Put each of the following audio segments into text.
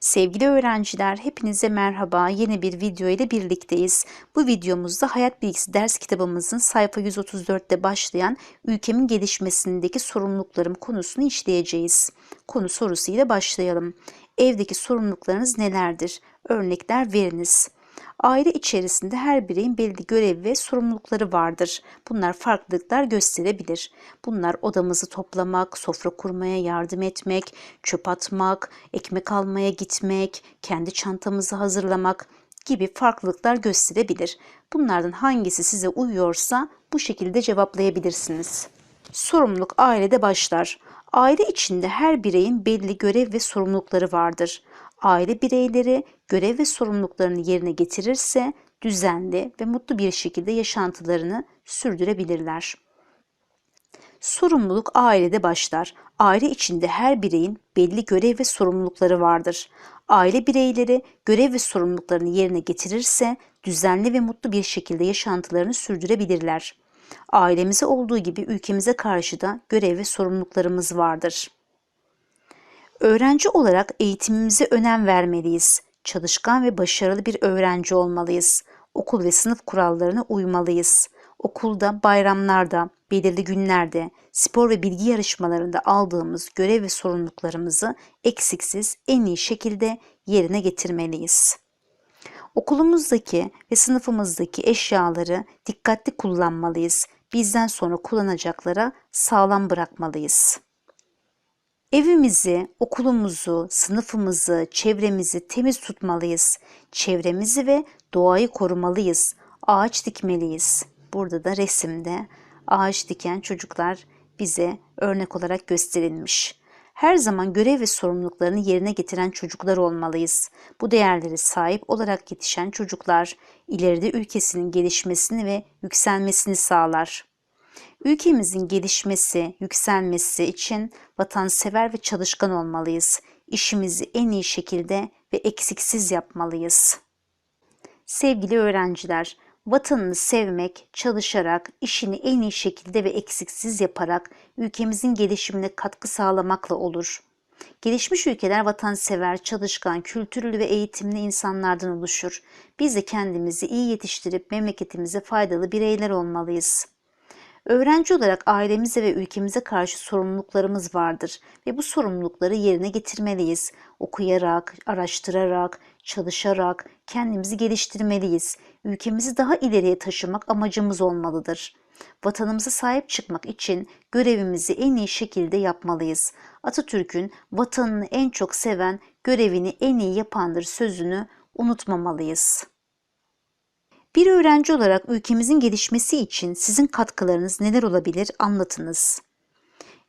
Sevgili öğrenciler, hepinize merhaba. Yeni bir video ile birlikteyiz. Bu videomuzda Hayat Bilgisi ders kitabımızın sayfa 134'te başlayan ülkemin gelişmesindeki sorumluluklarım konusunu işleyeceğiz. Konu sorusuyla başlayalım. Evdeki sorumluluklarınız nelerdir? Örnekler veriniz. Aile içerisinde her bireyin belli görev ve sorumlulukları vardır. Bunlar farklılıklar gösterebilir. Bunlar odamızı toplamak, sofra kurmaya yardım etmek, çöp atmak, ekmek almaya gitmek, kendi çantamızı hazırlamak gibi farklılıklar gösterebilir. Bunlardan hangisi size uyuyorsa bu şekilde cevaplayabilirsiniz. Sorumluluk ailede başlar. Aile içinde her bireyin belli görev ve sorumlulukları vardır. Aile bireyleri görev ve sorumluluklarını yerine getirirse düzenli ve mutlu bir şekilde yaşantılarını sürdürebilirler. Sorumluluk ailede başlar. Aile içinde her bireyin belli görev ve sorumlulukları vardır. Aile bireyleri görev ve sorumluluklarını yerine getirirse düzenli ve mutlu bir şekilde yaşantılarını sürdürebilirler. Ailemize olduğu gibi ülkemize karşı da görev ve sorumluluklarımız vardır. Öğrenci olarak eğitimimize önem vermeliyiz. Çalışkan ve başarılı bir öğrenci olmalıyız. Okul ve sınıf kurallarına uymalıyız. Okulda, bayramlarda, belirli günlerde, spor ve bilgi yarışmalarında aldığımız görev ve sorumluluklarımızı eksiksiz en iyi şekilde yerine getirmeliyiz. Okulumuzdaki ve sınıfımızdaki eşyaları dikkatli kullanmalıyız. Bizden sonra kullanacaklara sağlam bırakmalıyız. Evimizi, okulumuzu, sınıfımızı, çevremizi temiz tutmalıyız. Çevremizi ve doğayı korumalıyız. Ağaç dikmeliyiz. Burada da resimde ağaç diken çocuklar bize örnek olarak gösterilmiş. Her zaman görev ve sorumluluklarını yerine getiren çocuklar olmalıyız. Bu değerlere sahip olarak yetişen çocuklar ileride ülkesinin gelişmesini ve yükselmesini sağlar. Ülkemizin gelişmesi, yükselmesi için vatansever ve çalışkan olmalıyız. İşimizi en iyi şekilde ve eksiksiz yapmalıyız. Sevgili öğrenciler, vatanını sevmek, çalışarak, işini en iyi şekilde ve eksiksiz yaparak ülkemizin gelişimine katkı sağlamakla olur. Gelişmiş ülkeler vatansever, çalışkan, kültürlü ve eğitimli insanlardan oluşur. Biz de kendimizi iyi yetiştirip memleketimize faydalı bireyler olmalıyız. Öğrenci olarak ailemize ve ülkemize karşı sorumluluklarımız vardır ve bu sorumlulukları yerine getirmeliyiz. Okuyarak, araştırarak, çalışarak kendimizi geliştirmeliyiz. Ülkemizi daha ileriye taşımak amacımız olmalıdır. Vatanımıza sahip çıkmak için görevimizi en iyi şekilde yapmalıyız. Atatürk'ün vatanını en çok seven, görevini en iyi yapandır sözünü unutmamalıyız. Bir öğrenci olarak ülkemizin gelişmesi için sizin katkılarınız neler olabilir anlatınız.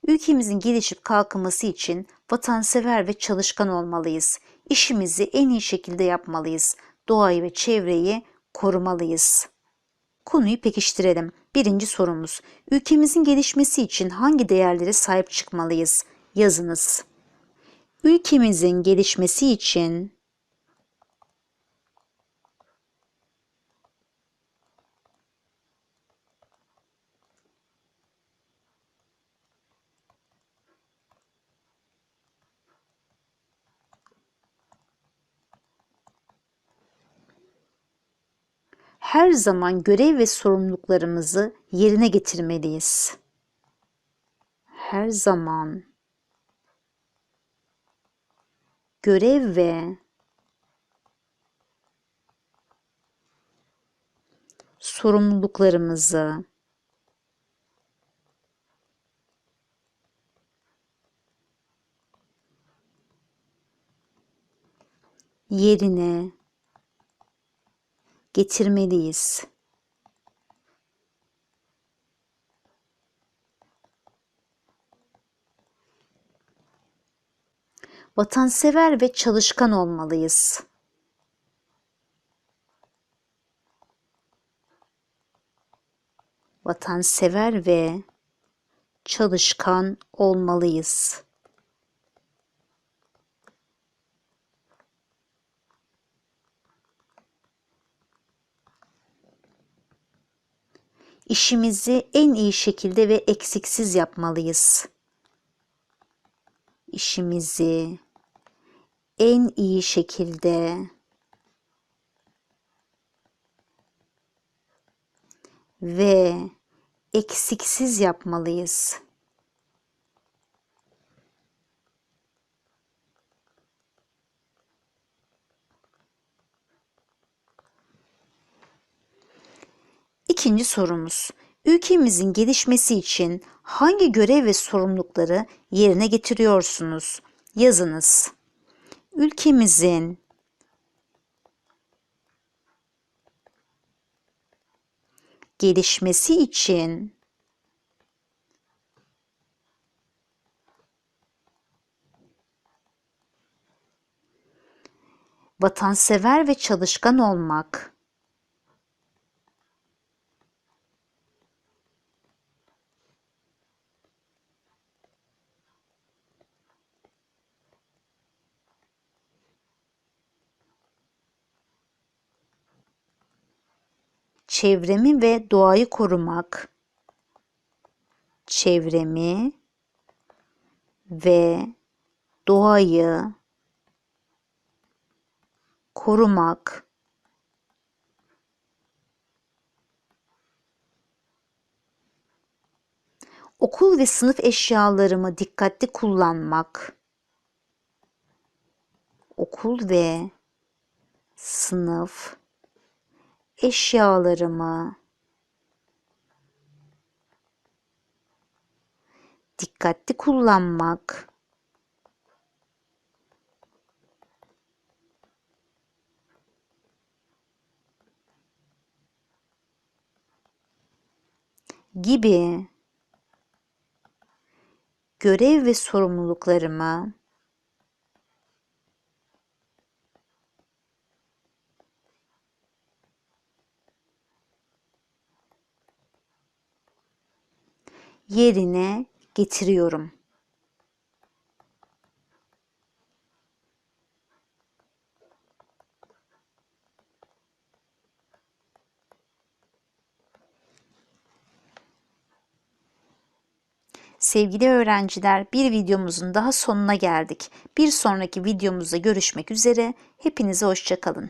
Ülkemizin gelişip kalkınması için vatansever ve çalışkan olmalıyız. İşimizi en iyi şekilde yapmalıyız. Doğayı ve çevreyi korumalıyız. Konuyu pekiştirelim. Birinci sorumuz. Ülkemizin gelişmesi için hangi değerlere sahip çıkmalıyız? Yazınız. Ülkemizin gelişmesi için her zaman görev ve sorumluluklarımızı yerine getirmeliyiz. Her zaman görev ve sorumluluklarımızı yerine getirmeliyiz. Vatansever ve çalışkan olmalıyız. Vatansever ve çalışkan olmalıyız. İşimizi en iyi şekilde ve eksiksiz yapmalıyız. İşimizi en iyi şekilde ve eksiksiz yapmalıyız. İkinci sorumuz. Ülkemizin gelişmesi için hangi görev ve sorumlulukları yerine getiriyorsunuz? Yazınız. Ülkemizin gelişmesi için vatansever ve çalışkan olmak çevremi ve doğayı korumak. Çevremi ve doğayı korumak. Okul ve sınıf eşyalarımı dikkatli kullanmak. Okul ve sınıf eşyalarımı dikkatli kullanmak. Gibi görev ve sorumluluklarımı yerine getiriyorum. Sevgili öğrenciler, bir videomuzun daha sonuna geldik. Bir sonraki videomuzda görüşmek üzere. Hepinize hoşçakalın.